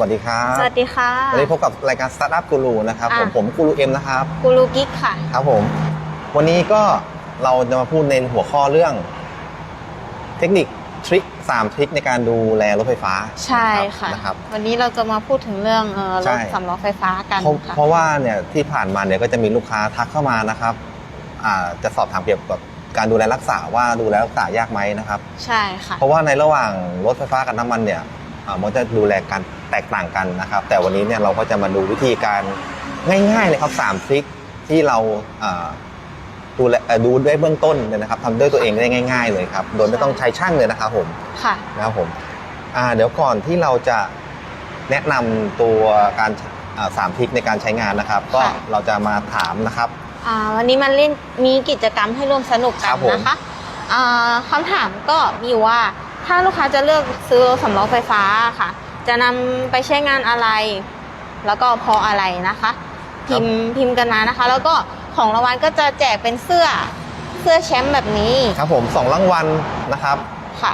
วัสดีครับสวัสดีค่ะวันนี้พบกับรายการ Startup Guru นะครับผมอะผมกูรูเอ็มนะครับกูรูกิ๊กค่ะครับผม วันนี้ก็เราจะมาพูดในหัวข้อเรื่อง เทคนิคทริคสามทริคในการดูแลรถไฟฟ้าใช่ค่ะนะครับวันนี้เราจะมาพูดถึงเรื่องเอ่อรใช่ถสำล้อไฟฟ้ากันเพราะค่ะเพราะว่าเนี่ยที่ผ่านมาเนี่ยก็จะมีลูกค้าทักเข้ามานะครับอ่าจะสอบถามเกี่ยวกับการดูแลรักษาว่าดูแลรักษายากไหมนะครับ ใช่ค่ะเพราะว่าในระหว่างรถไฟฟ้ากับน้ำมันเนี่ยอ่า มันจะดูแลกันแตกต่างกันนะครับ แต่วันนี้เนี่ยเราก็จะมาดูวิธีการง่ายๆเลยครับสามทริคที่เราอ่าดูแลเอ่อดูด้วยเบื้องต้นเลยนะครับทำด้วยตัวเองได้ง่าย ๆ เลยครับ โดยไม่ต้องใช้ช่างเลยนะครับผมค่ะนะครับผมอ่าเดี๋ยวก่อนที่เราจะแนะนำตัวการอ่าสามทริคในการใช้งานนะครับ ก็ค่ะเราจะมาถามนะครับอ่าวันนี้มันเล่นมีกิจกรรมให้ร่วมสนุกกัครันบผมนะคะอ่าคำถามก็มีอยู่ว่า ถ้าลูกค้าจะเลือกซื้อรถสำล้อไฟฟ้าค่ะ จะนำไปใช้งานอะไร แล้วก็เพราะอะไรนะคะ พิมพ์พิมพ์กันมานะคะ แล้วก็ของรางวัลก็จะแจกเป็นเสื้อเสื้อแชมป์แบบนี้ครับผมสองรางวัลนะครับค่ะ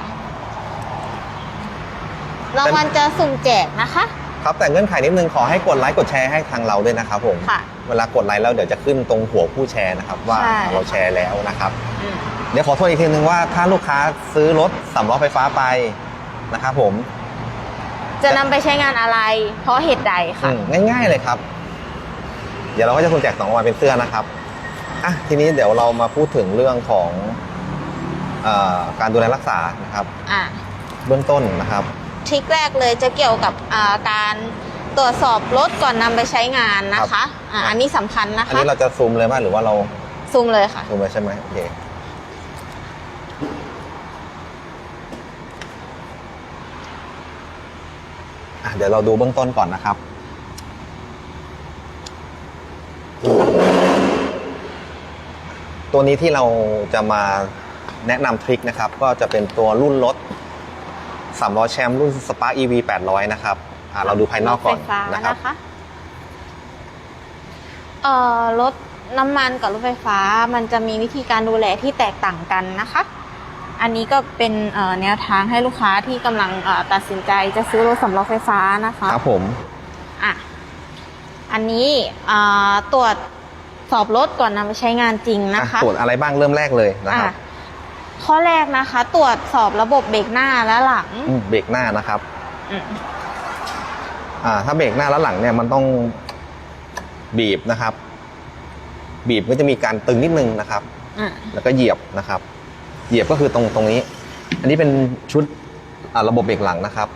รางวัลจะสุ่มแจกนะคะ ครับแต่เงื่อนไขนิดนึงขอให้กดไลค์กดแชร์ให้ทางเราด้วยนะครับผมค่ะ เวลากดไลค์แล้วเดี๋ยวจะขึ้นตรงหัวผู้แชร์นะครับ ว่าใช่ เราแชร์แล้วนะครับ อืมเดี๋ยวขอโทษอีกทีนึงว่าถ้าลูกค้าซื้อรถสำล้อไฟฟ้าไปนะครับผมจะนำไปใช้งานอะไร เพราะเหตุใดค่ะ อืมง่าย ๆเลยครับ เดี๋ยวเราก็จะคุณแจกสองรางวัลเป็นเสื้อนะครับอะทีนี้เดี๋ยวเรามาพูดถึงเรื่องของเออการดูแลรักษานะครับ อะ เบื้องต้นนะครับ ทริคแรกเลยจะเกี่ยวกับอ่าการตรวจสอบรถก่อนนำไปใช้งานนะคะอะอันนี้สำคัญนะอันคะนี้เราจะซูมเลยไหมหรือว่าเราซูมเลยค่ะซูมเลยใช่ไหมโอเคอะเดี๋ยวเราดูเบื้องต้นก่อนนะครับ ตัวนี้ที่เราจะมาแนะนำทริคนะครับ ก็จะเป็นตัวรุ่นรถ สามล้อแชมป์รุ่น Spark EV 800 นะครับอะเราดูภายนอกก่อนรถไฟฟ้านะครับนะคะเอ่อรถน้ำมันกับรถไฟฟ้ามันจะมีวิธีการดูแลที่แตกต่างกันนะคะ อันนี้ก็เป็นเอ่อแนวทางให้ลูกค้าที่กำลังเอ่อตัดสินใจจะซื้อรถสำรองไฟฟ้านะคะครับผม อะอันนี้อ่าตรวจสอบรถก่อนนำไปใช้งานจริงนะคะอะตรวจอะไรบ้างเริ่มแรกเลยนะครับ อะ ข้อแรกนะคะ ตรวจสอบระบบเบรกหน้าและหลังอืมเบรกหน้านะครับ อืมอ่า ถ้าเบรกหน้าและหลังเนี่ยมันต้องบีบนะครับ บีบก็จะมีการตึงนิดนึงนะครับ อะแล้วก็เหยียบนะครับ เหยียบก็คือตรงตรงนี้ อันนี้เป็นชุดอ่าระบบเบรกหลังนะครับ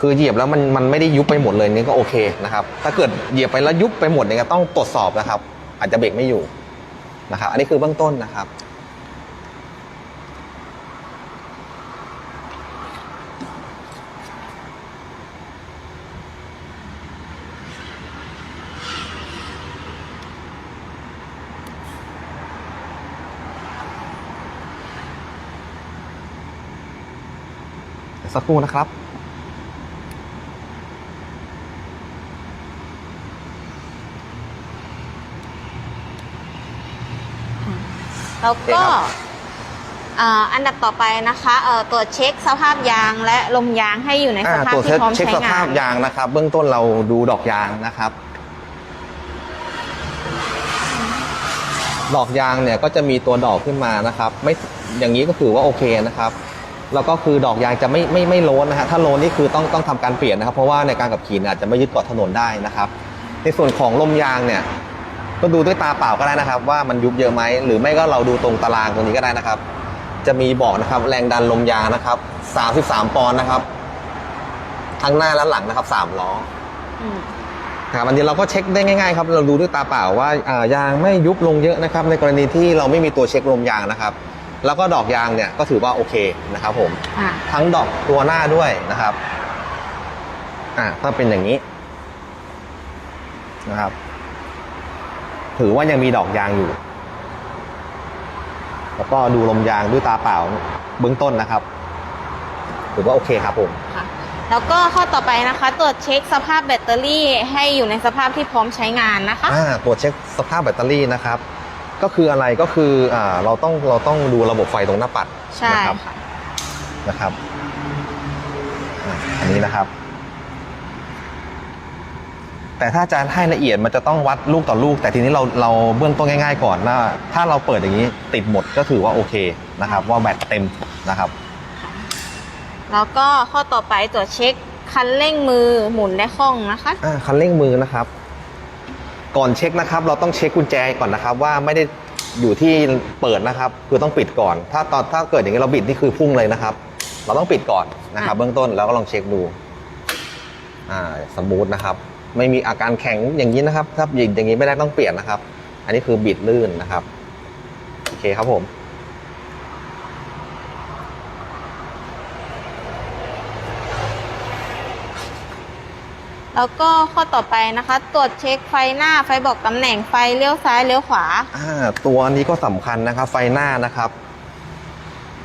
คือเหยียบแล้วมันมันไม่ได้ยุบไปหมดเลยนี่ก็โอเคนะครับ ถ้าเกิดเหยียบไปแล้วยุบไปหมดเนี่ยก็ต้องตรวจสอบนะครับ อาจจะเบรกไม่อยู่ นะครับ อันนี้คือเบื้องต้นนะครับ สักครู่นะครับ แล้วโอเคก็ครับอ่าอันดับต่อไปนะคะเอ่อตรวจเช็คสภาพยางและลมยางให้อยู่ในสอ่าภาพตรวจที่พร้อมเช็คใช้สงาภาพนยางนะครับ เบื้องต้นเราดูดอกยางนะครับ ดอกยางเนี่ยก็จะมีตัวดอกขึ้นมานะครับ ไม่อย่างนี้ก็คือว่าโอเคนะครับแล้วก็คือดอกยางจะไม่ไม่ไม่โลนนะฮะถ้าโลนนี่คือต้องต้องทำการเปลี่ยนนะครับ เพราะว่าในการขับขี่เนี่ยอาจจะไม่ยึดเกาะถนนได้นะครับ ในส่วนของลมยางเนี่ย ก็ดูด้วยตาเปล่าก็ได้นะครับ ว่ามันยุบเยอะไหมหรือไม่ก็เราดูตรงตารางตรงนี้ก็ได้นะครับ จะมีบอกนะครับแรงดันลมยางนะครับ 33 ปอนด์นะครับทั้งหน้าและหลังนะครับ3ล้ออืมครับอันนี้เราก็เช็คได้ง่ายๆครับ เราดูด้วยตาเปล่าว่าอ่ายางไม่ยุบลงเยอะนะครับ ในกรณีที่เราไม่มีตัวเช็คลมยางนะครับ แล้วก็ดอกยางเนี่ยก็ถือว่าโอเคนะครับ ผมอะทั้งดอกตัวหน้าด้วยนะครับอ่าถ้าเป็นอย่างนี้นะครับ ถือว่ายังมีดอกยางอยู่ แล้วก็ดูลมยางด้วยตาเปล่าเบื้องต้นนะครับถือว่าโอเคครับผมค่ะแล้วก็ข้อต่อไปนะคะ ตรวจเช็คสภาพแบตเตอรี่ให้อยู่ในสภาพที่พร้อมใช้งานนะคะอ่าตรวจเช็คสภาพแบตเตอรี่นะครับ ก็คืออะไรก็คืออ่าเราต้องเราต้องดูระบบไฟตรงหน้าปัดใช่นะครับค่ะนะครับอ่าอันนี้นะครับ แต่ถ้าจะให้ละเอียดมันจะต้องวัดลูกต่อลูก แต่ทีนี้เราเราเบื้องต้นง่าย ๆ ก่อนว่าถ้าเราเปิดอย่างนี้ติดหมดก็ถือว่าโอเคนะครับว่าแบตเต็มนะครับ แล้วก็ข้อต่อไปตรวจเช็คคันเร่งมือหมุนได้คล่องนะคะอ่าคันเร่งมือนะครับ ก่อนเช็คนะครับ เราต้องเช็คกุญแจก่อนนะครับ ว่าไม่ได้อยู่ที่เปิดนะครับคือต้องปิดก่อน ถ้าตอนถ้าเกิดอย่างนี้เราบิดนี่คือพุ่งเลยนะครับ เราต้องปิดก่อนนะครับอะเบื้องต้นแล้วก็ลองเช็คดูอ่าสมูทนะครับ ไม่มีอาการแข็งอย่างนี้นะครับ ถ้าบิดอย่างนี้ไม่ได้ต้องเปลี่ยนนะครับ อันนี้คือบิดลื่นนะครับ โอเคครับผมแล้วก็ข้อต่อไปนะคะ ตรวจเช็คไฟหน้าไฟบอกตำแหน่งไฟเลี้ยวซ้ายเลี้ยวขวาอ่าตัวนี้ก็สำคัญนะครับ ไฟหน้านะครับ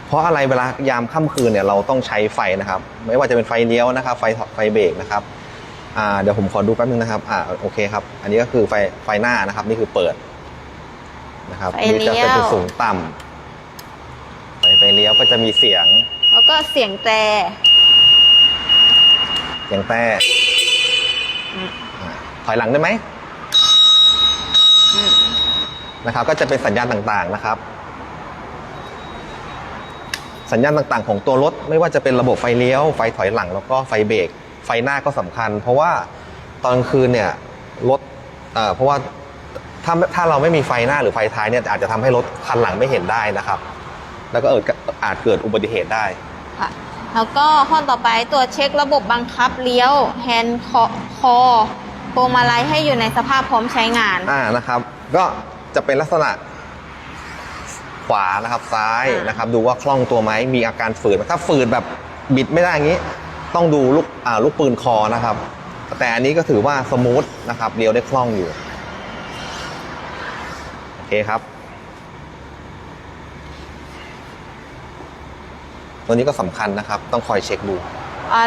เพราะอะไรเวลายามค่ำคืนเนี่ยเราต้องใช้ไฟนะครับ ไม่ว่าจะเป็นไฟเลี้ยวนะครับ ไฟไฟเบรกนะครับ อ่าเดี๋ยวผมขอดูแป๊บนึงนะครับอ่าโอเคครับ อันนี้ก็คือไฟไฟหน้านะครับ นี่คือเปิดนะครับไฟนี่จะเลี้ยว เป็นสูงต่ำไฟไฟเลี้ยวก็จะมีเสียงแล้วก็เสียงแตรเสียงแต่อืม อ่าถอยหลังได้ไหมอืมนะครับ ก็จะเป็นสัญญาณต่างๆนะครับ สัญญาณต่างๆ ของตัวรถไม่ว่าจะเป็นระบบไฟเลี้ยว ไฟถอยหลังแล้วก็ไฟเบรก ไฟหน้าก็สำคัญ เพราะว่าตอนกลางคืนเนี่ยรถเอ่อเพราะว่าถ้าถ้าเราไม่มีไฟหน้าหรือไฟท้ายเนี่ยอาจจะทำให้รถคันหลังไม่เห็นได้นะครับ แล้วก็เอิดอาจเกิดอุบัติเหตุได้ค่ะแล้วก็ข้อต่อไปตรวจเช็คระบบบังคับเลี้ยวแฮนด์คอคอพวงมาลัยให้อยู่ในสภาพพร้อมใช้งานอ่านะครับ ก็จะเป็นลักษณะขวานะครับซ้ายอ่านนะครับ ดูว่าคล่องตัวไหมมีอาการฝืดไหมถ้าฝืดแบบบิดไม่ได้อย่างนี้ ต้องดูลูกลูกปืนคอนะครับ แต่อันนี้ก็ถือว่าสมูทนะครับเลี้ยวได้คล่องอยู่ โอเคครับ ตัวนี้ก็สำคัญนะครับ ต้องคอยเช็คดู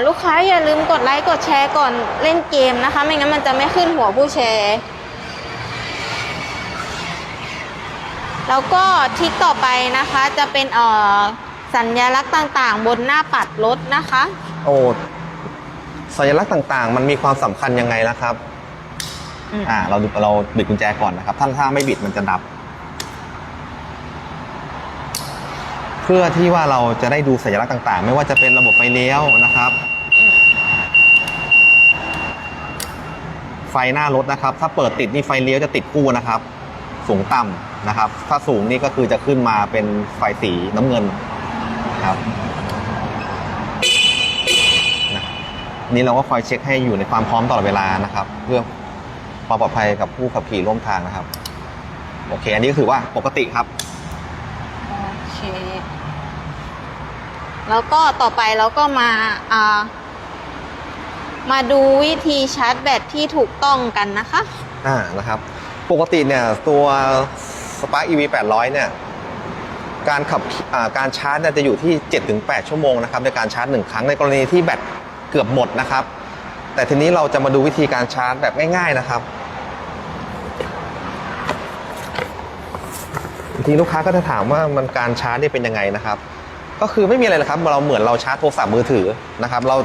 ลูกค้าอย่าลืมกดไลค์กดแชร์ก่อนเล่นเกมนะคะ ไม่งั้นมันจะไม่ขึ้นหัวผู้แชร์ แล้วก็ทริกต่อไปนะคะจะเป็นเอ่อ สัญลักษณ์ต่างๆ บนหน้าปัดรถนะคะ โอ้สัญลักษณ์ต่างๆ มันมีความสำคัญยังไงนะครับอืมอ่า เราดูเราบิดกุญแจก่อนนะครับถ้าถ้าไม่บิดมันจะดับ เพื่อที่ว่าเราจะได้ดูสัญลักษณ์ต่างๆ ไม่ว่าจะเป็นระบบไฟเลี้ยวนะครับ ไฟหน้ารถนะครับ ถ้าเปิดติดนี่ไฟเลี้ยวจะติดคู่นะครับ สูงต่ำนะครับ ถ้าสูงนี่ก็คือจะขึ้นมาเป็นไฟสีน้ำเงิน นะครับนะนี่เราก็คอยเช็คให้อยู่ในความพร้อมตลอดเวลานะครับ เพื่อความปลอดภัยกับผู้ขับขี่ร่วมทางนะครับ โอเค อันนี้ก็ถือว่าปกติครับ โอเค แล้วก็ต่อไปเราก็มาอ่ามาดูวิธีชาร์จแบตที่ถูกต้องกันนะคะ อ่านะครับ ปกติเนี่ยตัว Spark EV 800 เนี่ย การขับการชาร์จจะอยู่ที่ 7-8 ชั่วโมงนะครับในการชาร์จหนึ่งครั้งในกรณีที่แบตเกือบหมดนะครับ แต่ทีนี้เราจะมาดูวิธีการชาร์จแบบง่ายๆนะครับบางทีลูกค้าก็จะถามว่ามันการชาร์จเนี่ยเป็นยังไงนะครับ ก็คือไม่มีอะไรเลยครับเราเหมือนเราชาร์จโทรศัพท์มือถือนะครับ เรา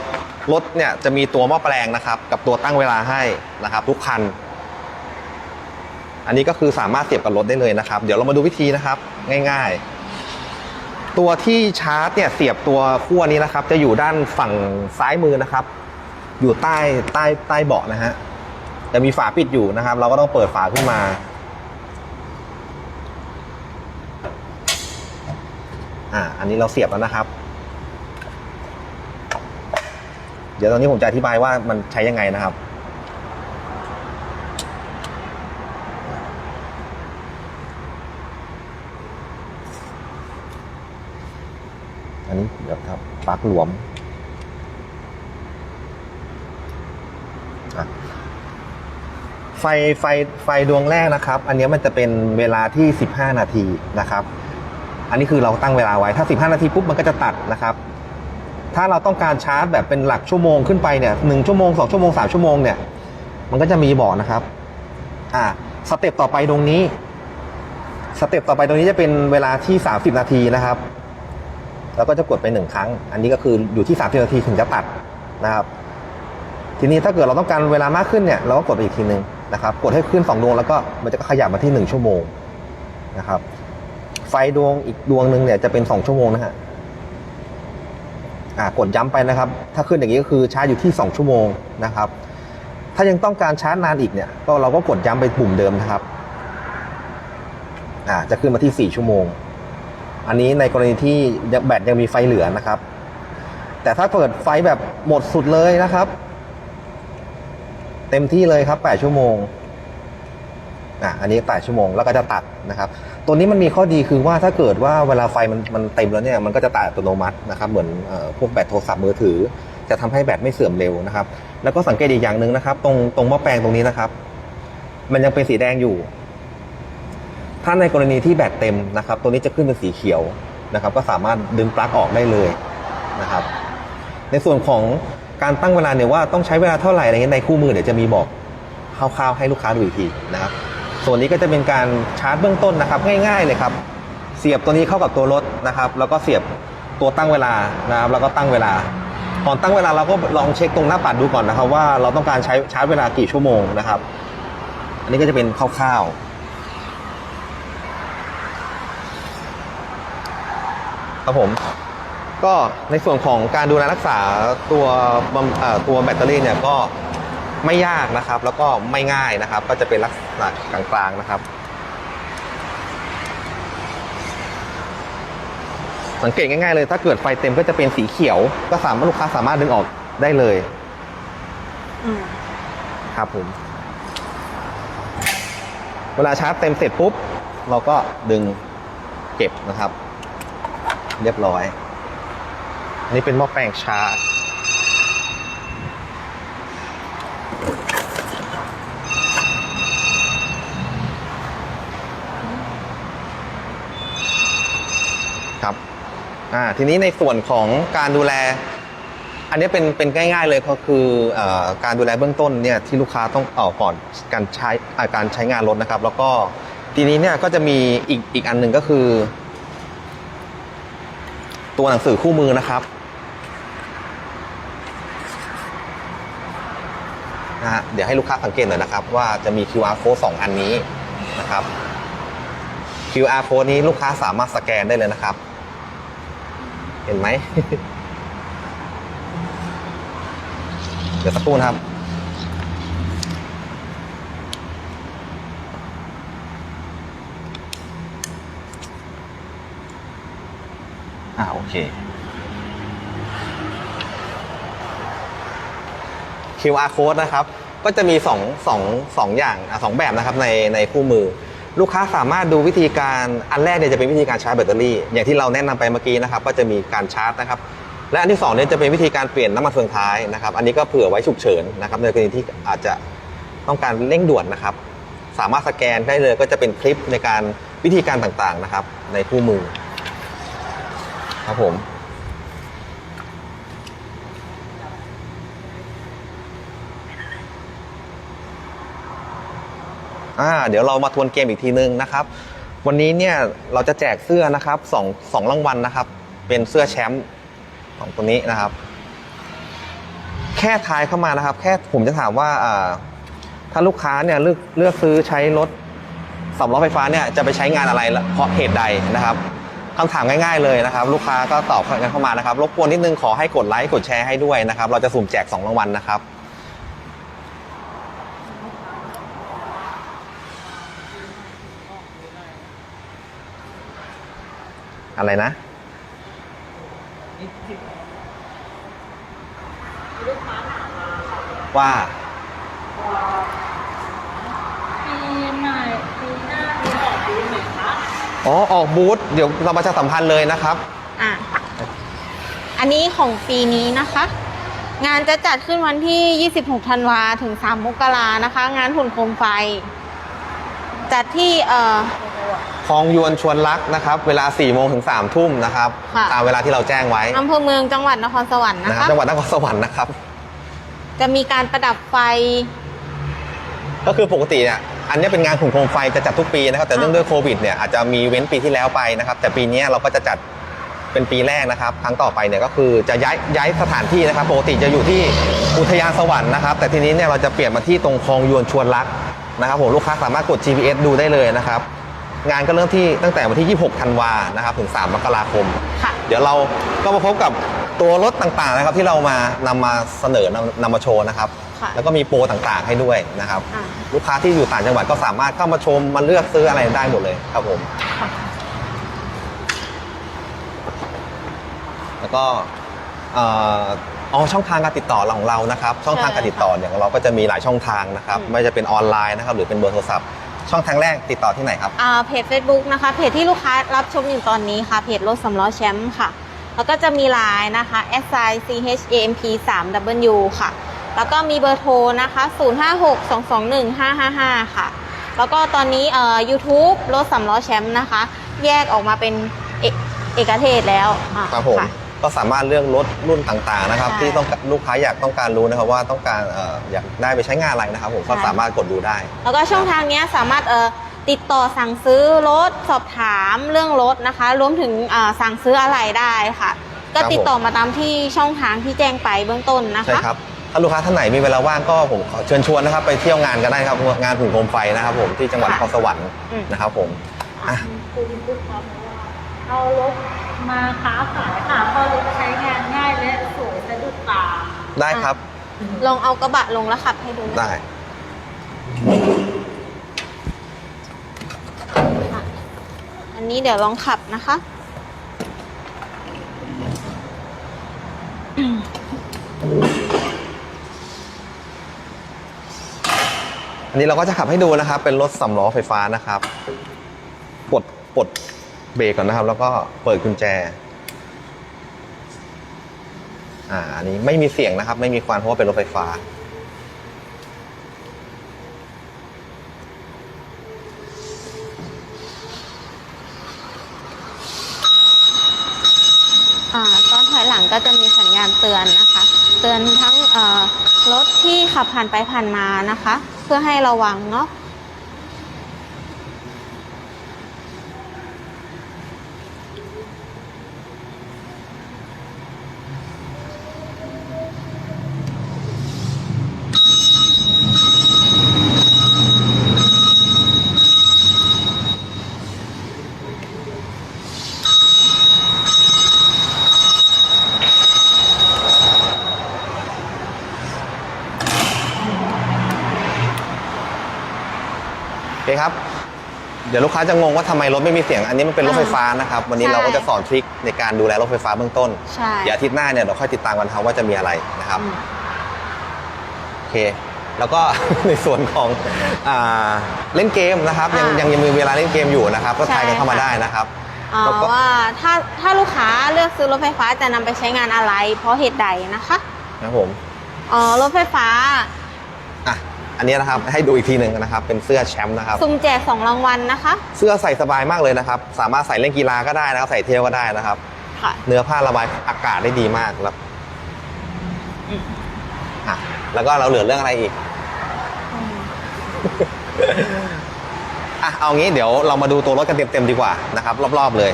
รถเนี่ยจะมีตัวหม้อแปลงนะครับ กับตัวตั้งเวลาให้นะครับทุกคัน อันนี้ก็คือสามารถเสียบกับรถได้เลยนะครับ เดี๋ยวเรามาดูวิธีนะครับ ง่าย ๆ ตัวที่ชาร์จเนี่ยเสียบตัวขั้วนี้นะครับ จะอยู่ด้านฝั่งซ้ายมือนะครับ อยู่ใต้ใต้ใต้เบาะนะฮะจะมีฝาปิดอยู่นะครับ เราก็ต้องเปิดฝาขึ้นมา อ่า อันนี้เราเสียบแล้วนะครับ เดี๋ยวตอนนี้ผมจะอธิบายว่ามันใช้ยังไงนะครับ อันนี้เดี๋ยวครับปลั๊ก หลวมไฟไฟไฟดวงแรกนะครับ อันนี้มันจะเป็นเวลาที่ 15 นาทีนะครับ อันนี้คือเราตั้งเวลาไว้ถ้า 15 นาทีปุ๊บมันก็จะตัดนะครับ ถ้าเราต้องการชาร์จแบบเป็นหลักชั่วโมงขึ้นไปเนี่ยหนึ่งชั่วโมงสองชั่วโมงสามชั่วโมงเนี่ยมันก็จะมีบอกนะครับอ่าสเต็ปต่อไปตรงนี้ สเต็ปต่อไปตรงนี้จะเป็นเวลาที่ 30 นาทีนะครับ แล้วก็จะกดไปหนึ่งครั้ง อันนี้ก็คืออยู่ที่ 30 นาทีถึงจะตัดนะครับ ทีนี้ถ้าเกิดเราต้องการเวลามากขึ้นเนี่ยเราก็กดไปอีกทีหนึ่งนะครับ กดให้ขึ้น 2 ดวงแล้วก็มันจะขยับมาที่ 1 ชั่วโมงนะครับ ไฟดวงอีกดวงหนึ่งเนี่ยจะเป็น 2 ชั่วโมงนะฮะอ่ากดย้ำไปนะครับ ถ้าขึ้นอย่างนี้ก็คือชาร์จอยู่ที่ 2 ชั่วโมงนะครับ ถ้ายังต้องการชาร์จนานอีกเนี่ย ก็เราก็กดย้ำไปปุ่มเดิมนะครับอ่าจะขึ้นมาที่ 4 ชั่วโมง อันนี้ในกรณีที่แบตยังมีไฟเหลือนะครับ แต่ถ้าเปิดไฟแบบหมดสุดเลยนะครับ เต็มที่เลยครับ 8 ชั่วโมงอะอันนี้ 8 ชั่วโมงแล้วก็จะตัดนะครับ ตัวนี้มันมีข้อดีคือว่าถ้าเกิดว่าเวลาไฟมันมันเต็มแล้วเนี่ยมันก็จะตัดอัตโนมัตินะครับ เหมือนอพวกแบตโทรศัพท์มือถือ จะทำให้แบตไม่เสื่อมเร็วนะครับ แล้วก็สังเกตอีกอย่างหนึ่งนะครับ ตรงตรงหม้อแปลงตรงนี้นะครับ มันยังเป็นสีแดงอยู่ ถ้าในกรณีที่แบตเต็มนะครับ ตัวนี้จะขึ้นเป็นสีเขียวนะครับ ก็สามารถดึงปลั๊กออกได้เลยนะครับ ในส่วนของการตั้งเวลาเนี่ยว่าต้องใช้เวลาเท่าไหร่อะไรเงี้ยในคู่มือเดี๋ยวจะมีบอกคร่าวๆให้ลูกค้าดูอีกทีนะครับ ส่วนนี้ก็จะเป็นการชาร์จเบื้องต้นนะครับ ง่ายๆเลยครับ เสียบตัวนี้เข้ากับตัวรถนะครับ แล้วก็เสียบตัวตั้งเวลานะครับ แล้วก็ตั้งเวลาก่อนตั้งเวลาเราก็ลองเช็คตรงหน้าปัดดูก่อนนะครับ ว่าเราต้องการใช้ชาร์จเวลากี่ชั่วโมงนะครับ อันนี้ก็จะเป็นคร่าวๆ ครับผมก็ในส่วนของการดูแลรักษาตัวตัวแบตเตอรี่เนี่ยก็ไม่ยากนะครับ แล้วก็ไม่ง่ายนะครับ ก็จะเป็นลักษณะกลางๆนะครับ สังเกตง่ายๆเลย ถ้าเกิดไฟเต็มก็จะเป็นสีเขียว ก็สามารถลูกค้าสามารถดึงออกได้เลยครับผม เวลาชาร์จเต็มเสร็จปุ๊บ เราก็ดึงเก็บนะครับ เรียบร้อย อันนี้เป็นหม้อแปลงชาร์จครับอ่าทีนี้ในส่วนของการดูแล อันนี้เป็นเป็นง่าย ๆเลยก็คืออการดูแลเบื้องต้นเนี่ยที่ลูกค้าต้องเอ่อก่อนการใช้การใช้งานรถนะครับ แล้วก็ทีนี้เนี่ยก็จะมีอีกอีกอันหนึ่งก็คือ ตัวหนังสือคู่มือนะครับนะฮะเดี๋ยวให้ลูกค้าสังเกตหน่อยนะครับ ว่าจะมี QR code สองอันนี้นะครับ QR code นี้ลูกค้าสามารถสแกนได้เลยนะครับ เห็นไหม เดี๋ยวสักครู่นะครับ อ่าโอ เค QR code นะครับ ก็จะมีสองสองสองอย่างอะสองแบบนะครับในในคู่มือ ลูกค้าสามารถดูวิธีการอันแรกเนี่ยจะเป็นวิธีการชาร์จแบตเตอรี่ อย่างที่เราแนะนำไปเมื่อกี้นะครับ ก็จะมีการชาร์จนะครับ และอันที่สองเนี่ยจะเป็นวิธีการเปลี่ยนน้ำมันเฟืองท้ายนะครับ อันนี้ก็เผื่อไว้ฉุกเฉินนะครับ ในกรณีที่อาจจะต้องการเร่งด่วนนะครับ สามารถสแกนได้เลยก็จะเป็นคลิปในการวิธีการต่างๆนะครับ ในคู่มือ ครับผม อ่า เดี๋ยวเรามาทวนเกมอีกทีนึงนะครับ วันนี้เนี่ยเราจะแจกเสื้อนะครับสองสองรางวัลนะครับ เป็นเสื้อแชมป์ของตัวนี้นะครับ แค่ทายเข้ามานะครับ แค่ผมจะถามว่าอ่าถ้าลูกค้าเนี่ยเลือกเลือกซื้อใช้รถสำล้อไฟฟ้าเนี่ยจะไปใช้งานอะไรเพราะเหตุใดนะครับ คำถามง่ายๆเลยนะครับ ลูกค้าก็ตอบกันเข้ามานะครับ รบกวนนิดนึงขอให้กดไลค์กดแชร์ให้ด้วยนะครับ เราจะสุ่มแจกสองรางวัลนะครับอะไรนะว่า ปีใหม่ปีหน้ามีออกบูธไหมคะ อ๋อออกบูธเดี๋ยวเราประชาสัมพันธ์เลยนะครับ อะ อันนี้ของปีนี้นะคะ งานจะจัดขึ้นวันที่ 26 ธันวาถึง 3 มกรานะคะ งานหุ่นโคมไฟ จัดที่เอ่อ คลองยวนชวนรักนะครับ เวลา 4 โมงถึง 3 ทุ่มนะครับ ค่ะ ตามเวลาที่เราแจ้งไว้อำเภอเมืองจังหวัดนครสวรรค์นะนะครับคะจังหวัดนครสวรรค์นะครับ จะมีการประดับไฟ ก็คือปกติเนี่ย อันนี้เป็นงานขุนโคมไฟจะจัดทุกปีนะครับ แต่เนื่องด้วยโควิดเนี่ยอาจจะมีเว้นปีที่แล้วไปนะครับ แต่ปีนี้เราก็จะจัดเป็นปีแรกนะครับ ครั้งต่อไปเนี่ยก็คือจะย้ายย้ายสถานที่นะครับปกติจะอยู่ที่อุทยานสวรรค์นะครับ แต่ทีนี้เนี่ยเราจะเปลี่ยนมาที่ตรงคลองยวนชวนรักนะครับผมลูกค้าสามารถกด GPS ดูได้เลยนะครับ งานก็เริ่มที่ตั้งแต่วันที่ 26 ธันวานะครับถึง 3 มกราคมค่ะเดี๋ยวเราก็มาพบกับตัวรถต่างๆนะครับที่เรามานำมาเสนอนำนำมาโชว์นะครับค่ะแล้วก็มีโปรต่างๆให้ด้วยนะครับ อ่าลูกค้าที่อยู่ต่างจังหวัดก็สามารถเข้ามาชมมาเลือกซื้ออะไรได้หมดเลยครับผม ค่ะ แล้วก็เอ่ออ๋อช่องทางการติดต่อของเรานะครับ ช่องทางการติดต่อเนี่ยของเราก็จะมีหลายช่องทางนะครับ อืม ไม่ว่าจะเป็นออนไลน์นะครับ หรือเป็นเบอร์โทรศัพท์ ช่องทางแรกติดต่อที่ไหนครับ อ่าเพจ Facebook นะคะ เพจที่ลูกค้ารับชมอยู่ตอนนี้ค่ะ เพจรถสำล้อแชมป์ค่ะ แล้วก็จะมีไลน์นะคะ s i c h a m p 3 w ค่ะ แล้วก็มีเบอร์โทรนะคะ 056 221 555 ค่ะ แล้วก็ตอนนี้เอ่อ YouTube รถสำล้อแชมป์นะคะ แยกออกมาเป็นเอกเอกเทศแล้วอ่าครับผมะ ก็สามารถเลือกรถรุ่นต่างๆนะครับ ใช่ที่ต้องลูกค้าอยากต้องการรู้นะครับว่าต้องการเอ่ออยากได้ไปใช้งานอะไรนะครับ ผมก็ใช่ สามารถกดดูได้ แล้วก็ช่องทางเนี้ยสามารถเอ่อติดต่อสั่งซื้อรถสอบถามเรื่องรถนะคะ รวมถึงอ่าสั่งซื้ออะไรได้ค่ะ ก็ครับติดต่อมาตามที่ช่องทางที่แจ้งไปเบื้องต้นนะใช่คะ ครับ ถ้าลูกค้าท่านไหนมีเวลาว่างก็ผมขอเชิญชวนนะครับไปเที่ยวงานกันได้ครับงานหุ่นโคมไฟนะครับผมที่จังหวัดนค่ะครสวรรค์อืม นะครับผมอะคือลูกค้าบอกว่าเอารถมาค้าขายค่ะเพราะรถใช้งานง่ายและสวยสะดุดตาได้ครับลองเอากระบะลงแล้วขับให้ดูนะได้อันนี้เดี๋ยวลองขับนะคะ อันนี้เราก็จะขับให้ดูนะครับ เป็นรถสำล้อไฟฟ้านะครับปลดปลดเบรกก่อนนะครับ แล้วก็เปิดกุญแจ อ่าอันนี้ไม่มีเสียงนะครับ ไม่มีควันเพราะว่าเป็นรถไฟฟ้า อ่าตอนถอยหลังก็จะมีสัญญาณเตือนนะคะ เตือนทั้งเอ่อรถที่ขับผ่านไปผ่านมานะคะ เพื่อให้ระวังเนาะ เคครับ เดี๋ยวลูกค้าจะงงว่าทำไมรถไม่มีเสียง อันนี้มันเป็นรถไฟฟ้านะครับ วันนี้ใช่ เราก็จะสอนทริคในการดูแลรถไฟฟ้าเบื้องต้น ใช่ เดี๋ยวอาทิตย์หน้าเนี่ยเราค่อยติดตามกันครับว่าจะมีอะไรนะครับอืมโอเค แล้วก็ ในส่วนของอ่าเล่นเกมนะครับ ยังอ่ายัยังยังมีเวลาเล่นเกมอยู่นะครับ ก็ใช่ทายกันเข้ามาค่ะ ได้นะครับ อ่าแล้วก็ ว่าถ้าถ้าลูกค้าเลือกซื้อรถไฟฟ้าจะนำไปใช้งานอะไร เพราะเหตุใดนะคะ นะครับผมอ๋อรถไฟฟ้า อะอันนี้นะครับให้ดูอีกทีหนึ่งนะครับ เป็นเสื้อแชมป์นะครับสุ่มแจกสองรางวัลนะคะ เสื้อใส่สบายมากเลยนะครับ สามารถใส่เล่นกีฬาก็ได้นะครับ ใส่เที่ยวก็ได้นะครับ ค่ะ เนื้อผ้าระบายอากาศได้ดีมากแล้วอืมอะแล้วก็เราเหลือเรื่องอะไรอีก อะเอางี้เดี๋ยวเรามาดูตัวรถกันเต็มๆดีกว่านะครับ รอบๆเลย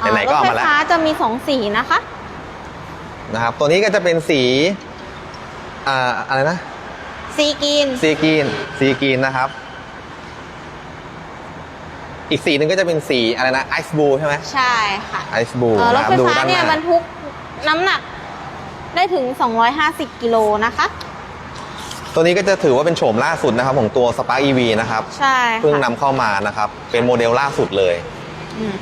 อ่าไหนๆก็รถเอาไฟมาแล้วฟ้าจะมีสองสีนะคะ นะครับ ตัวนี้ก็จะเป็นสีอ่าอะไรนะ ซีกรีนซีกรีนซีกรีนนะครับ อีกสีหนึ่งก็จะเป็นสีอะไรนะไอซ์บูใช่ไหมใช่ค่ะไอซ์บูเอ่อรนะถครับไฟดูฟ้าด้านหเนี่ยน้าบรรทุกน้ำหนักได้ถึง 250 กิโลนะคะ ตัวนี้ก็จะถือว่าเป็นโฉมล่าสุดนะครับ ของตัว Spark EV นะครับ ใช่เพิ่งค่ะนำเข้ามานะครับ เป็นโมเดลล่าสุดเลย อืม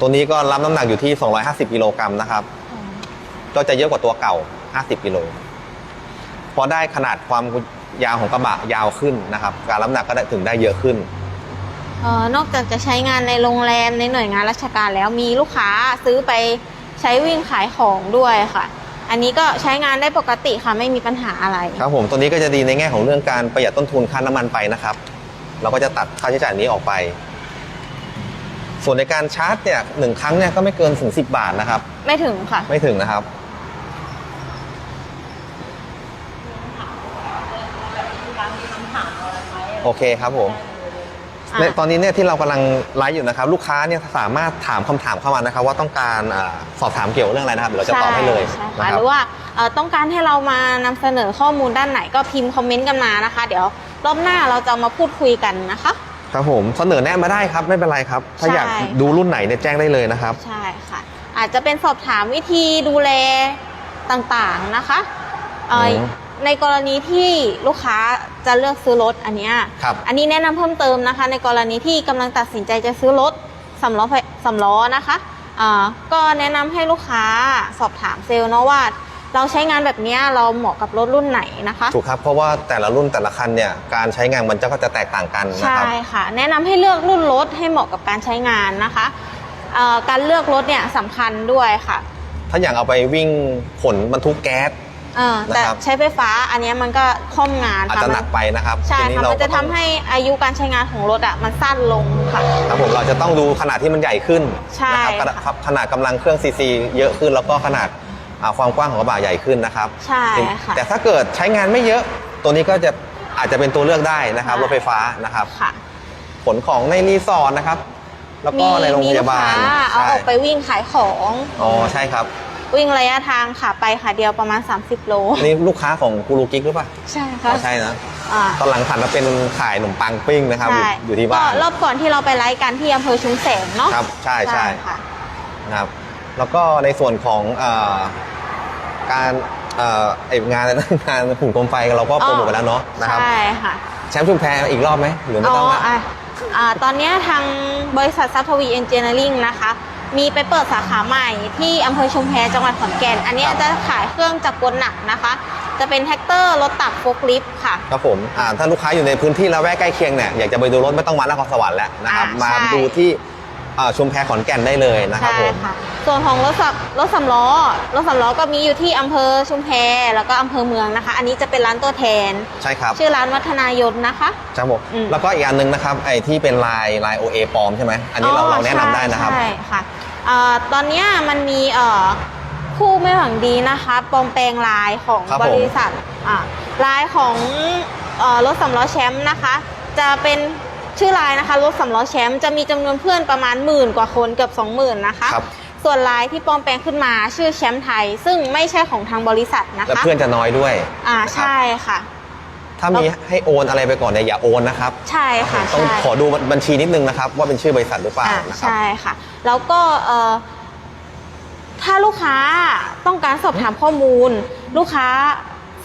ตัวนี้ก็รับน้ำหนักอยู่ที่ 250 กิโลกรัมนะครับ ก็จะเยอะกว่าตัวเก่า 50 กิโล พอได้ขนาดความยาวของกระบะยาวขึ้นนะครับ การรับน้ำหนักก็ได้ถึงได้เยอะขึ้น เอ่อนอกจากจะใช้งานในโรงแรมในหน่วยงานราชการแล้วมีลูกค้าซื้อไปใช้วิ่งขายของด้วยค่ะ อันนี้ก็ใช้งานได้ปกติค่ะไม่มีปัญหาอะไร ครับผมตัวนี้ก็จะดีในแง่ของเรื่องการประหยัดต้นทุนค่าน้ำมันไปนะครับ เราก็จะตัดค่าใช้จ่ายนี้ออกไป ส่วนในการชาร์จเนี่ยหนึ่งครั้งเนี่ยก็ไม่เกินถึง 10 บาทนะครับ ไม่ถึงค่ะ ไม่ถึงนะครับ ร้านมีคำถามอะไรไหม โอเคครับผมอะในตอนนี้เนี่ยที่เรากำลังไลฟ์อยู่นะครับลูกค้าเนี่ยสามารถถามคำถามเข้ามานะครับ ว่าต้องการอ่าสอบถามเกี่ยวกับเรื่องอะไรนะครับเดี๋ยวเราจะตอบให้เลยใช่นะค่ะคหรับรือว่าเอ่อต้องการให้เรามานำเสนอข้อมูลด้านไหนก็พิมพ์คอมเมนต์กันมานะคะ เดี๋ยวรอบหน้าเราจะมาพูดคุยกันนะคะครับผมเสนอแนะมาได้ครับไม่เป็นไรครับ ถ้าใช่อยากดูรุ่นไหนเนี่ยแจ้งได้เลยนะครับ ใช่ค่ะ อาจจะเป็นสอบถามวิธีดูแลต่างๆนะคะเอ่ออมในกรณีที่ลูกค้า จะเลือกซื้อรถอันเนี้ยครับ อันนี้แนะนำเพิ่มเติมนะคะ ในกรณีที่กำลังตัดสินใจจะซื้อรถสำล้อไฟสำล้อนะคะอ่าก็แนะนำให้ลูกค้าสอบถามเซลล์เนาะว่า เราใช้งานแบบเนี้ยเราเหมาะกับรถรุ่นไหนนะคะ ถูกครับ เพราะว่าแต่ละรุ่นแต่ละคันเนี่ยการใช้งานมันจะก็จะแตกต่างกันนะใช่ครับ ค่ะ แนะนำให้เลือกรุ่นรถให้เหมาะกับการใช้งานนะคะเอ่อการเลือกรถเนี่ยสำคัญด้วยค่ะ ถ้าอย่างเอาไปวิ่งขนบรรทุกแก๊ส เออแต่นะครับ ใช้ไฟฟ้าอันเนี้ยมันก็คล่อมงานอาจจะหนักไปนะครับใช่ทีนี้ค่ะเรามันจะก็ทำต้องให้อายุการใช้งานของรถอะมันสั้นลงค่ะ ครับผมเราจะต้องดูขนาดที่มันใหญ่ขึ้นใช่นะครับค่ะ ขนาดกำลังเครื่องซีซีเยอะขึ้น แล้วก็ขนาดอ่าความกว้างของกระบะใหญ่ขึ้นนะครับ ใช่ค่ะ แต่ถ้าเกิดใช้งานไม่เยอะ ตัวนี้ก็จะอาจจะเป็นตัวเลือกได้นะครับใช่รถไฟฟ้านะครับ ค่ะขนของในรีสอร์ทนะครับ แล้วก็ในโรงพยาบาลมีลูกค้เอาใช่ออกไปวิ่งขายของ อ๋อใช่ครับ วิ่งระยะทางขาไปขาเดียวประมาณ 30 โลนี่ลูกค้าของกูรูกิ๊กหรือเปล่าใช่อ๋ค่ะอใช่นะ อ่าตอนหลังผันมาเป็นขายขนมปังปิ้งนะครับ อยู่ใช่อยู่ที่บ้านก็รอบก่อนที่เราไปไลฟ์กันที่อำเภอชุมแสงเนาะครับ ใช่ใช่ ค่ะ นะครับแล้วก็ในส่วนของเอ่อการเอ่อไองานอะไรนะงานหุ่นโคมไฟเราก็โปรโมทไปแล้วเนาะนะครับใช่ค่ะแชมป์ชุมแพอีกรอบไหมหรือไม่เอาต้องละ อะอ่าตอนเนี้ยทางบริษัทซัพทวีเอนจิเนียริงนะคะ มีไปเปิดสาขาใหม่ที่อำเภอชุมแพจังหวัดขอนแก่น อันเนี้ยจะขายเครื่องจักรกลหนักนะคะ จะเป็นแท็กเตอร์รถตักโฟล์คลิฟต์ค่ะครับผมอ่าถ้าลูกค้าอยู่ในพื้นที่ละแวกใกล้เคียงเนี่ยอยากจะไปดูรถไม่ต้องมานครสวรรค์แล้วนะครับอ่ามาใช่ดูที่เอ่อ ชุมแพขอนแก่นได้เลยนะครับใช่ผมค่ะส่วนของรถสับรถสำล้อรถสำล้อก็มีอยู่ที่อำเภอชุมแพแล้วก็อำเภอเมืองนะคะ อันนี้จะเป็นร้านตัวแทน ใช่ครับ ชื่อร้านวัฒนายนนะคะครับผมอืมแล้วก็อีกอันหนึงนะครับไอ้ที่เป็นลายลาย OA ปลอมใช่ไหมอันนี้เราเราแนะนำได้นะครับใช่ค่ะเอ่อตอนเนี้ยมันมีเอ่อผู้ไม่หวังดีนะคะปลอมแปลงลายของครับบผมริษัทอ่าลายของเอ่อรถสำล้อแชมป์นะคะ จะเป็น ชื่อลายนะคะรถสำล้อแชมป์จะมีจำนวนเพื่อนประมาณหมื่นกว่าคนเกือบสองหมื่นนะคะ ครับ ส่วนลายที่ปลอมแปลงขึ้นมาชื่อแชมป์ไทย ซึ่งไม่ใช่ของทางบริษัทนะและคะเพื่อนจะน้อยด้วย อ่านะครับใช่ค่ะ ถ้ามีให้โอนอะไรไปก่อนเนี่ยอย่าโอนนะครับ ใช่ค่ะต้องใช่ ขอดูบัญชีนิดนึงนะครับ ว่าเป็นชื่อบริษัทหรือเปล่าอ่านะครับ ใช่ค่ะ แล้วก็เอ่อถ้าลูกค้าต้องการสอบถามข้อมูล ลูกค้า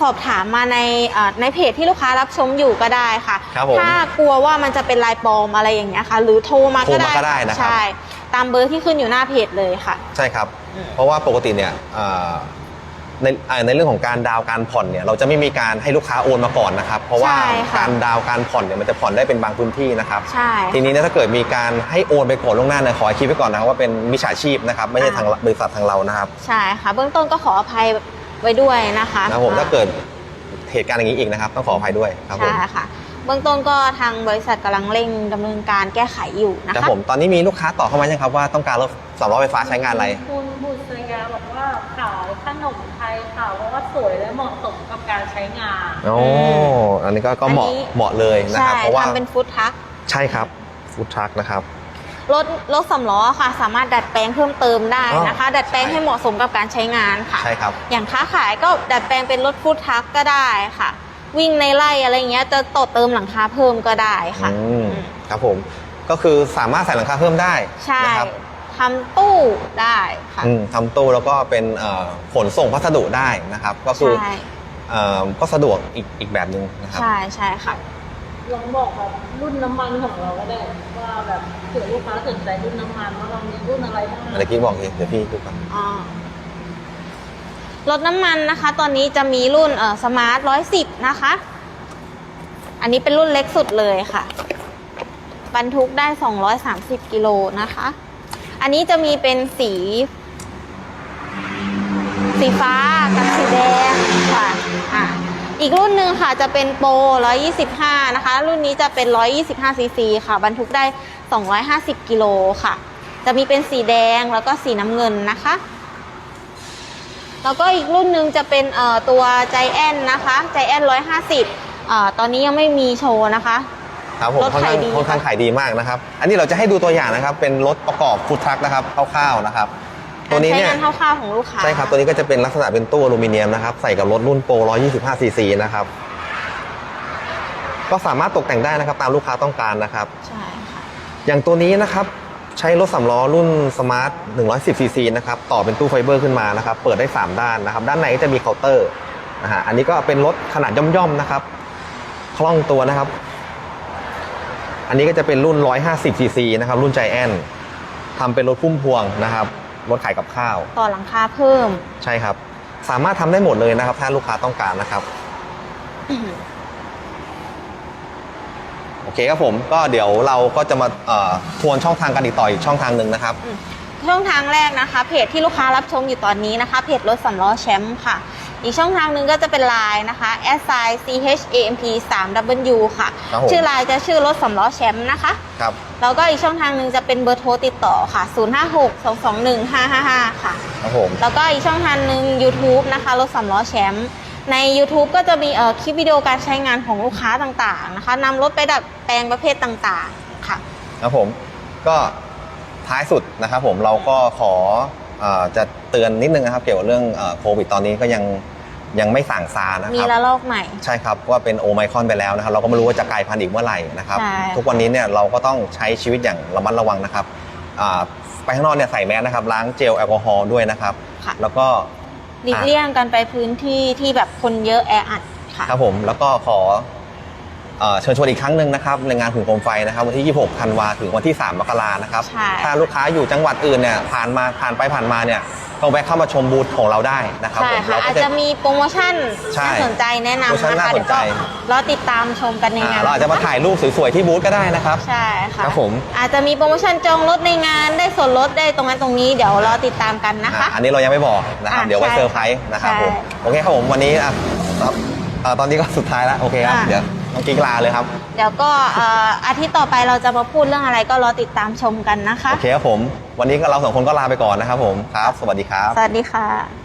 สอบถามมาในเอ่อในเพจที่ลูกค้ารับชมอยู่ก็ได้ค่ะ ครับผมถ้ากลัวว่ามันจะเป็นลายปลอมอะไรอย่างเงี้ยค่ะ หรือโทรมาก็โทรมาได้ก็ได้นะครับ ใช่ตามเบอร์ที่ขึ้นอยู่หน้าเพจเลยค่ะ ใช่ครับ อืม เพราะว่าปกติเนี่ยเอ่อในอ่าในเรื่องของการดาวน์การผ่อนเนี่ยเราจะไม่มีการให้ลูกค้าโอนมาก่อนนะครับ เพราะว่าใช่ค่ะ การดาวน์การผ่อนเนี่ยมันจะผ่อนได้เป็นบางพื้นที่นะครับ ใช่ ทีนี้เนี่ยถ้าเกิดมีการให้โอนไปก่อนล่วงหน้าเนี่ยขอให้คิดไว้ก่อนนะครับว่าเป็นมิจฉาชีพนะครับไม่ใช่ทางบริษัททางเรานะครับ ใช่ค่ะ เบื้องต้นก็ขออภัย ไว้ด้วยนะคะนะครับผมถ้าเกิดเหตุการณ์อย่างนี้อีกนะครับ ต้องขออภัยด้วยครับผมใช่ค่ะเบื้องต้นก็ทางบริษัทกำลังเร่งดำเนินการแก้ไขอยู่นะครับคะผมตอนนี้มีลูกค้าต่อเข้ามายังครับว่าต้องการรถสำล้อไฟฟ้าใช้งานอะไร คุณบุษยาบอกว่าขายขนมไทยค่ะเพราะว่าสวยและเหมาะสมกับการใช้งานโอ้อันนี้ก็ก็เหมาะอันนี้เหมาะเลยนะใช่ครับเพราะว่าทำเป็นฟู้ดทักใช่ครับฟู้ดทรัคนะครับ รถรถสำล้อค่ะ สามารถดัดแปลงเพิ่มเติมได้นะคะอ๋อดัดแปลงใช่ให้เหมาะสมกับการใช้งานค่ะ ใช่ครับ อย่างค้าขายก็ดัดแปลงเป็นรถฟู้ดทักก็ได้ค่ะ วิ่งในไร่อะไรเงี้ยจะต่อเติมหลังคาเพิ่มก็ได้ค่ะอืมอืมครับผมก็คือสามารถใส่หลังคาเพิ่มได้ใช่นะครับทำตู้ได้ค่ะอืมทำตู้แล้วก็เป็นเอ่อขนส่งพัสดุได้นะครับ ก็คือใช่เอ่อก็สะดวกอีกอีกแบบหนึ่งนะครับใช่ใช่ค่ะ ลองบอกแบบรุ่นน้ำมันของเราก็ได้ว่าแบบเผื่อลูกค้าสนใจรุ่นน้ำมันว่าเรามีรุ่นอะไรบ้างเมื่อกี้บอกเองเดี๋ยวพี่ดูก่อนอ๋อรถน้ำมันนะคะ ตอนนี้จะมีรุ่นเอ่อสมาร์ทร้อยสิบนะคะ อันนี้เป็นรุ่นเล็กสุดเลยค่ะ บรรทุกได้ 230กิโลนะคะ อันนี้จะมีเป็นสี สีฟ้ากับสีแดงค่ะอะ อีกรุ่นหนึ่งค่ะจะเป็นโปร125 นะคะ รุ่นนี้จะเป็น 125ซีซีค่ะ บรรทุกได้ 250 กิโลค่ะ จะมีเป็นสีแดงแล้วก็สีน้ำเงินนะคะ แล้วก็อีกรุ่นหนึ่งจะเป็นเอ่อตัวใจแอนนะคะใจแอน150เอ่อตอนนี้ยังไม่มีโชว์นะคะครับผมรถค่อนขาข้ายงดีค่อนข้างขายดีมากนะครับ อันนี้เราจะให้ดูตัวอย่างนะครับ เป็นรถประกอบฟู้ดทรัคนะครับคร่าวๆนะครับ ตัวนี้เนี่ยการใช้งานคร่าวๆของลูกค้าใช่ครับตัวนี้ก็จะเป็นลักษณะเป็นตู้อลูมิเนียมนะครับใส่กับรถรุ่นโปร 125 ซีซีนะครับก็สามารถตกแต่งได้นะครับตามลูกค้าต้องการนะครับใช่ค่ะอย่างตัวนี้นะครับใช้รถสำล้อรุ่นสมาร์ท 110 ซีซีนะครับต่อเป็นตู้ไฟเบอร์ขึ้นมานะครับเปิดได้ 3 ด้านนะครับด้านในก็จะมีเคาน์เตอร์นะฮะอันนี้ก็เป็นรถขนาดย่อมๆนะครับคล่องตัวนะครับ อันนี้ก็จะเป็นรุ่น 150 ซีซีนะครับรุ่นใจแอนทำเป็นรถพุ่มพวงนะครับ รถขายกับข้าว ต่อหลังคาเพิ่ม ใช่ครับ สามารถทำได้หมดเลยนะครับ ถ้าลูกค้าต้องการนะครับโอเคครับผมก็เดี๋ยวเราก็จะมาเอ่อทวนช่องทางกันอีกต่ออีกช่องทางหนึ่งนะครับช่องทางแรกนะคะ เพจที่ลูกค้ารับชมอยู่ตอนนี้นะคะ เพจรถสำล้อแชมป์ค่ะ อีกช่องทางหนึ่งก็จะเป็นไลน์นะคะ s i c h a m p 3 w ค่ะครับผมชื่อไลน์จะชื่อรถสำล้อแชมป์นะคะ ครับ แล้วก็อีกช่องทางหนึ่งจะเป็นเบอร์โทรติดต่อค่ะ 056 221 555 ค่ะ ครับผมแล้วก็อีกช่องทางหนึ่ง YouTube นะคะรถสำล้อแชมป์ใน YouTube ก็จะมีเอ่อคลิปวิดีโอการใช้งานของลูกค้าต่างๆนะคะนำรถไปดัดแปลงประเภทต่างๆค่ะ ครับผมก็ท้ายสุดนะครับผมเราก็ขอเอ่อจะเตือนนิดนึงนะครับ เกี่ยวกับเรื่องเอ่อโควิดตอนนี้ก็ยัง ยังไม่สั่งซานะมีครับระลอกใหม่ ใช่ครับว่าเป็นโอไมครอนไปแล้วนะครับ เราก็ไม่รู้ว่าจะกลายพันธุ์อีกเมื่อไหร่นะครับใช่ทุกวันนี้เนี่ยเราก็ต้องใช้ชีวิตอย่างระมัดระวังนะครับอ่าไปข้างนอกเนี่ยใส่แมสนะครับล้างเจลแอลกอฮอล์ด้วยนะครับค่ะแล้วก็หลีกเลี่ยงกันไปพื้นที่ที่แบบคนเยอะแออัดค่ะครับผมแล้วก็ขอเอ่อเชิญชวนอีกครั้งหนึ่งนะครับในงานหุ่นโคมไฟนะครับวันที่ 26 ธันวาถึงวันที่ 3 มกรานะครับใช่ถ้าลูกค้าอยู่จังหวัดอื่นเนี่ยผ่านมาผ่านไปผ่านมาเนี่ย ก็แวะเข้ามาชมบูธของเราได้นะครับใช่ผมค่ะเราอาก็จจะมีโปรโมชั่นใช่น่าสนใจแนะโปรโมชั่นนำนะคะน่าสเดี๋นยวใจ ก็รอติดตามชมกันในงาอ่านเราอาจจะมาถ่ายรูปสวยๆที่บูธก็ได้นะครับ ใช่ค่ะครับผม อาจจะมีโปรโมชั่นจองรถในงานได้ส่วนลดได้ตรงนั้นตรงนี้เดี๋ยวรอติดตามกันนะคะ อะอันนี้เรายังไม่บอกนะครับ อะเดี๋ยวไว้ใช่เซอร์ไพรส์นะครับใช่ผมโอเคครับผม วันนี้อะครับเอ่อตอนนี้ก็สุดท้ายแล้ว โอเคครับ อะ เดี๋ยว น้องกิ๊กลาเลยครับ เดี๋ยวก็เอ่ออาทิตย์ต่อไปเราจะมาพูดเรื่องอะไรก็รอติดตามชมกันนะคะ โอเคครับผม วันนี้ก็เราสองคนก็ลาไปก่อนนะครับผม ครับ สวัสดีครับ สวัสดีค่ะ